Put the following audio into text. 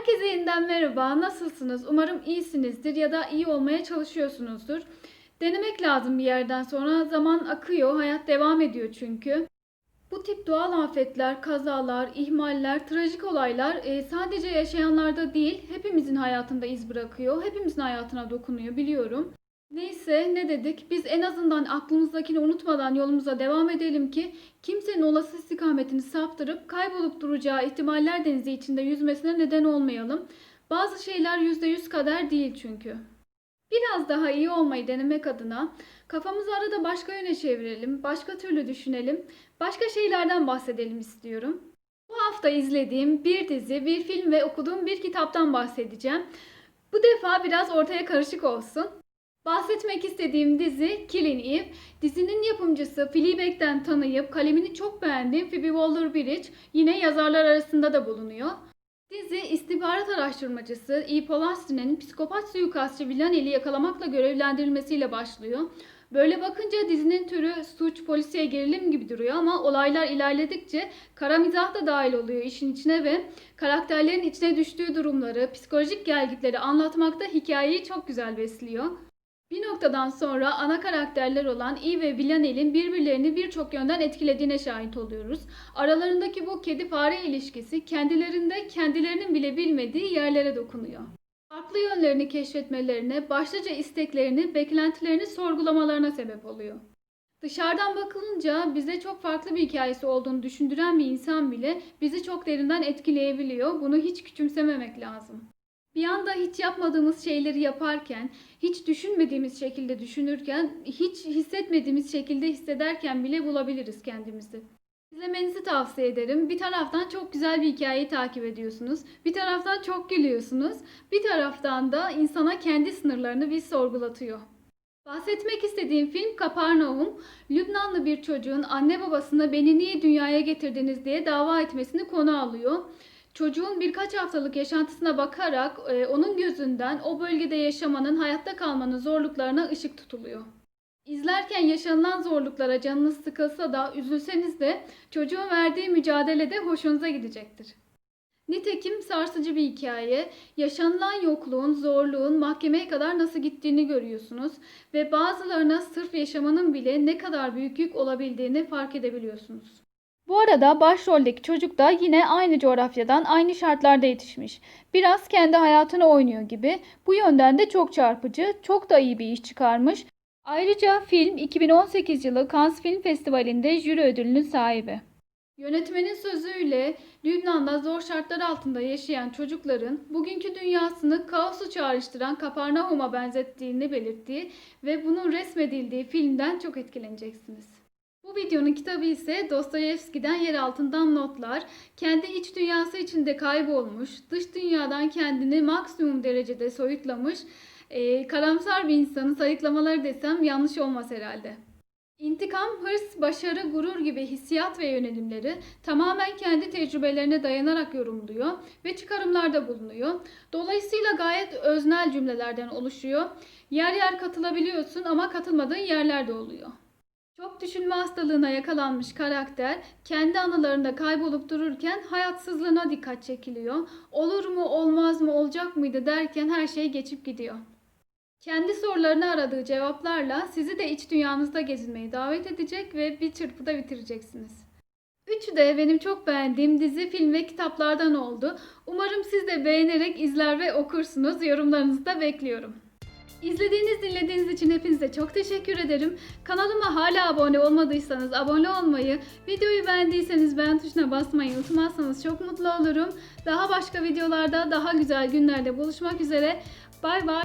Herkese yeniden merhaba. Nasılsınız? Umarım iyisinizdir ya da iyi olmaya çalışıyorsunuzdur. Denemek lazım bir yerden sonra. Zaman akıyor, hayat devam ediyor çünkü. Bu tip doğal afetler, kazalar, ihmaller, trajik olaylar e, sadece yaşayanlarda değil, hepimizin hayatında iz bırakıyor. Hepimizin hayatına dokunuyor biliyorum. Neyse ne dedik? Biz en azından aklımızdakini unutmadan yolumuza devam edelim ki kimsenin olası istikametini saptırıp kaybolup duracağı ihtimaller denizi içinde yüzmesine neden olmayalım. Bazı şeyler %100 kader değil çünkü. Biraz daha iyi olmayı denemek adına kafamızı arada başka yöne çevirelim, başka türlü düşünelim, başka şeylerden bahsedelim istiyorum. Bu hafta izlediğim bir dizi, bir film ve okuduğum bir kitaptan bahsedeceğim. Bu defa biraz ortaya karışık olsun. Bahsetmek istediğim dizi Killing Eve. Dizinin yapımcısı Fleabag'den tanıyıp kalemini çok beğendiğim Phoebe Waller-Bridge yine yazarlar arasında da bulunuyor. Dizi istihbarat araştırmacısı E. Polastri'nin psikopat suikastçı Villanelle'i yakalamakla görevlendirilmesiyle başlıyor. Böyle bakınca dizinin türü suç, polisiye gerilim gibi duruyor ama olaylar ilerledikçe kara mizah da dahil oluyor işin içine ve karakterlerin içine düştüğü durumları, psikolojik gelgitleri anlatmakta hikayeyi çok güzel besliyor. Bir noktadan sonra ana karakterler olan Eve ve Villanelle'in birbirlerini birçok yönden etkilediğine şahit oluyoruz. Aralarındaki bu kedi-fare ilişkisi kendilerinde kendilerinin bile bilmediği yerlere dokunuyor. Farklı yönlerini keşfetmelerine, başlıca isteklerini, beklentilerini sorgulamalarına sebep oluyor. Dışarıdan bakılınca bize çok farklı bir hikayesi olduğunu düşündüren bir insan bile bizi çok derinden etkileyebiliyor. Bunu hiç küçümsememek lazım. Bir anda hiç yapmadığımız şeyleri yaparken, hiç düşünmediğimiz şekilde düşünürken, hiç hissetmediğimiz şekilde hissederken bile bulabiliriz kendimizi. İzlemenizi tavsiye ederim. Bir taraftan çok güzel bir hikayeyi takip ediyorsunuz. Bir taraftan çok gülüyorsunuz. Bir taraftan da insana kendi sınırlarını bir sorgulatıyor. Bahsetmek istediğim film Kaparnaum, Lübnanlı bir çocuğun anne babasına beni niye dünyaya getirdiniz diye dava etmesini konu alıyor. Çocuğun birkaç haftalık yaşantısına bakarak e, onun gözünden o bölgede yaşamanın, hayatta kalmanın zorluklarına ışık tutuluyor. İzlerken yaşanılan zorluklara canınız sıkılsa da üzülseniz de çocuğun verdiği mücadelede hoşunuza gidecektir. Nitekim sarsıcı bir hikaye. Yaşanılan yokluğun, zorluğun mahkemeye kadar nasıl gittiğini görüyorsunuz ve bazılarına sırf yaşamanın bile ne kadar büyük yük olabildiğini fark edebiliyorsunuz. Bu arada başroldeki çocuk da yine aynı coğrafyadan, aynı şartlarda yetişmiş. Biraz kendi hayatını oynuyor gibi. Bu yönden de çok çarpıcı, çok da iyi bir iş çıkarmış. Ayrıca film 2018 yılı Cannes Film Festivali'nde jüri ödülünün sahibi. Yönetmenin sözüyle Lübnan'da zor şartlar altında yaşayan çocukların bugünkü dünyasını kaosu çağrıştıran Kaparnaum'a benzettiğini belirttiği ve bunun resmedildiği filmden çok etkileneceksiniz. Bu videonun kitabı ise Dostoyevski'den yer altından notlar. Kendi iç dünyası içinde kaybolmuş, dış dünyadan kendini maksimum derecede soyutlamış, e, karamsar bir insanın sayıklamaları desem yanlış olmaz herhalde. İntikam, hırs, başarı, gurur gibi hissiyat ve yönelimleri tamamen kendi tecrübelerine dayanarak yorumluyor ve çıkarımlarda bulunuyor. Dolayısıyla gayet öznel cümlelerden oluşuyor. Yer yer katılabiliyorsun ama katılmadığın yerler de oluyor. Çok düşünme hastalığına yakalanmış karakter kendi anılarında kaybolup dururken hayatsızlığına dikkat çekiliyor. Olur mu olmaz mı olacak mıydı derken her şey geçip gidiyor. Kendi sorularını aradığı cevaplarla sizi de iç dünyanızda gezinmeyi davet edecek ve bir çırpıda bitireceksiniz. Üçü de benim çok beğendiğim dizi, film ve kitaplardan oldu. Umarım siz de beğenerek izler ve okursunuz. Yorumlarınızı da bekliyorum. İzlediğiniz, dinlediğiniz için hepinize çok teşekkür ederim. Kanalıma hala abone olmadıysanız abone olmayı, videoyu beğendiyseniz beğen tuşuna basmayı unutmazsanız çok mutlu olurum. Daha başka videolarda, daha güzel günlerde buluşmak üzere. Bay bay.